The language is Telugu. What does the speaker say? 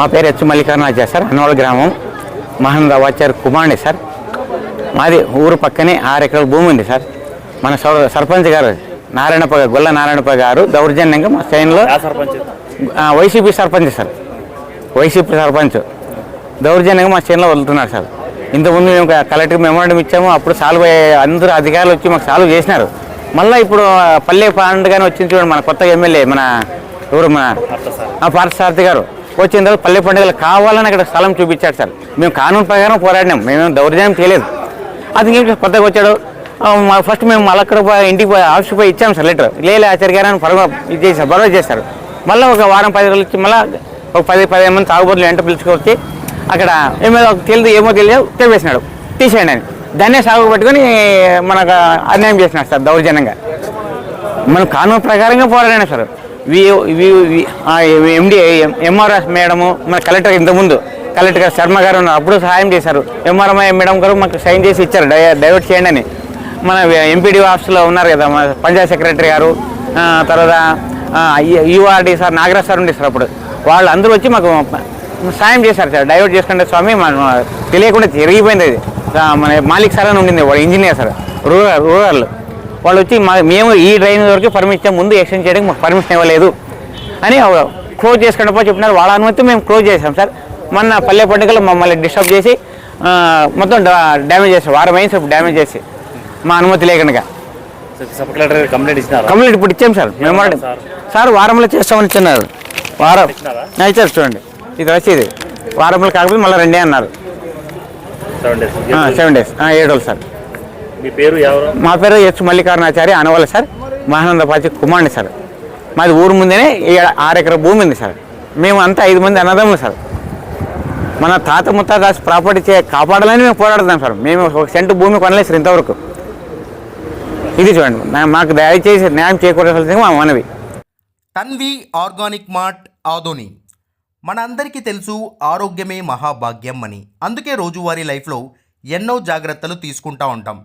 మా పేరు హెచ్ మల్లికార్జున సార్ అన్నవాళ్ళ గ్రామం మహందావాచారి కుమార్ని సార్. మాది ఊరు పక్కనే ఆరు ఎకరాల భూమి ఉంది సార్. మన సౌ- సర్పంచ్ గారు నారాయణప్ప గారు గొల్ల నారాయణప్ప గారు దౌర్జన్యంగా మా ఆ, వైసీపీ సర్పంచ్ సార్. వైసీపీ సర్పంచ్. దౌర్జన్యంగా మా చేనులో వదులుతున్నారు సార్. ఇంతకుముందు మేము కలెక్టర్ మెమోరాండం ఇచ్చాము అప్పుడు సాల్వ్ అయ్యే అందరూ అధికారులు వచ్చి మాకు సాల్వ్ చేసినారు. మళ్ళీ ఇప్పుడు పల్లె పండుగని వచ్చింది చూడండి మన కొత్త ఎమ్మెల్యే మన ఎవరు మన పార్థసారథి గారు. వచ్చిన తర్వాత పల్లె పండుగలు కావాలని అక్కడ స్థలం చూపించాడు సార్. మేము కానూన్ ప్రకారం పోరాడినాం మేము దౌర్జన్యం చేయలేదు. అది ఇంకేం కొత్తగా వచ్చాడు. మా ఫస్ట్ మేము మళ్ళీ అక్కడ పోయి ఇంటికి పోయి ఆఫీస్కి పోయి ఇచ్చాం సార్ లెటర్. లేలే ఆచార్య గారు అని పరమ ఇది చేశారు బరోజు చేశారు. మళ్ళీ ఒక వారం పది రోజులు వచ్చి మళ్ళీ ఒక పది పదిహేను మంది తాగుబోతులు వెంట పిలుచుకొచ్చి అక్కడ ఏమో తెలియదు ఏమో తెలియదు తెలిపేసినాడు తీసేయండి అని. దాన్నే సాగు పట్టుకొని మనకు అన్యాయం చేసినాడు సార్ దౌర్జన్యంగా. మనం కానూను ప్రకారంగా పోరాడాను sir. V MD MRS madam మన కలెక్టర్ ఇంతకుముందు కలెక్టర్ గారు శర్మ గారు ఉన్నారు. అప్పుడు సహాయం చేశారు. ఎంఆర్ఎంఐ మేడం గారు మాకు సైన్ చేసి ఇచ్చారు. డై డైవర్ట్ చేయండి అని. మన ఎంపీడీ ఆఫీస్లో ఉన్నారు కదా మన పంచాయత్ సెక్రటరీ గారు తర్వాత యూఆర్డీ సార్ నాగరాజ్ సార్ ఉండే సార్ అప్పుడు. వాళ్ళు అందరూ వచ్చి మాకు సాయం చేశారు సార్. డైవర్ట్ చేసుకుంటే స్వామి మనం తెలియకుండా జరిగిపోయింది అది. మన మాలిక్ సార్ అని ఉండింది వాడు ఇంజనీర్ సార్. Rural rural. వాళ్ళు వచ్చి మా మేము ఈ డ్రైన్ వరకు పర్మిషన్ ముందు ఎక్స్టెండ్ చేయడానికి మాకు పర్మిషన్ ఇవ్వలేదు అని క్లోజ్ చేసుకుంటే చెప్పినారు. వాళ్ళ అనుమతి మేము క్లోజ్ చేసాం సార్. మొన్న పల్లె పండుగలు మమ్మల్ని డిస్టర్బ్ చేసి మొత్తం డ్యామేజ్ చేసారు వారం అయింది సార్ డ్యామేజ్ చేసి. మా అనుమతి లేకుండా. కంప్లైంట్ ఇప్పుడు ఇచ్చాం సార్. మేము సార్. వారంలో చేస్తామని ఇచ్చినారు. వారం. ఇచ్చారు చూడండి. ఇది వచ్చేది వారంలో కాకపోతే మళ్ళీ రెండే అన్నారు. Seven days. Seven days. ఏడు రోజులు సార్. మీ పేరు ఎవరు? మా పేరు హెచ్ మల్లికార్జునాచారి అనవల్ల సార్ మహానందపాచి కుమార్ని సార్. మాది ఊరు ముందేనే ఏ- ఆరు ఎకర భూమి ఉంది సార్. మేము అంతా ఐదు మంది అన్నదమ్ములు సార్. మన తాత ముత్తాత ప్రాపర్టీ చే కాపాడాలని మేము పోరాడుతున్నాం సార్. మేము ఒక సెంటు భూమి కొనలేదు సార్ ఇంతవరకు. ఇది చూడండి నా- మాకు దయచేసి న్యాయం చేకూరవలసింది మా మనవి. Tanvi organic mart Adoni. మనందరికీ తెలుసు ఆరోగ్యమే మహాభాగ్యం అని. అందుకే రోజువారీ లైఫ్లో ఎన్నో జాగ్రత్తలు తీసుకుంటా ఉంటాం.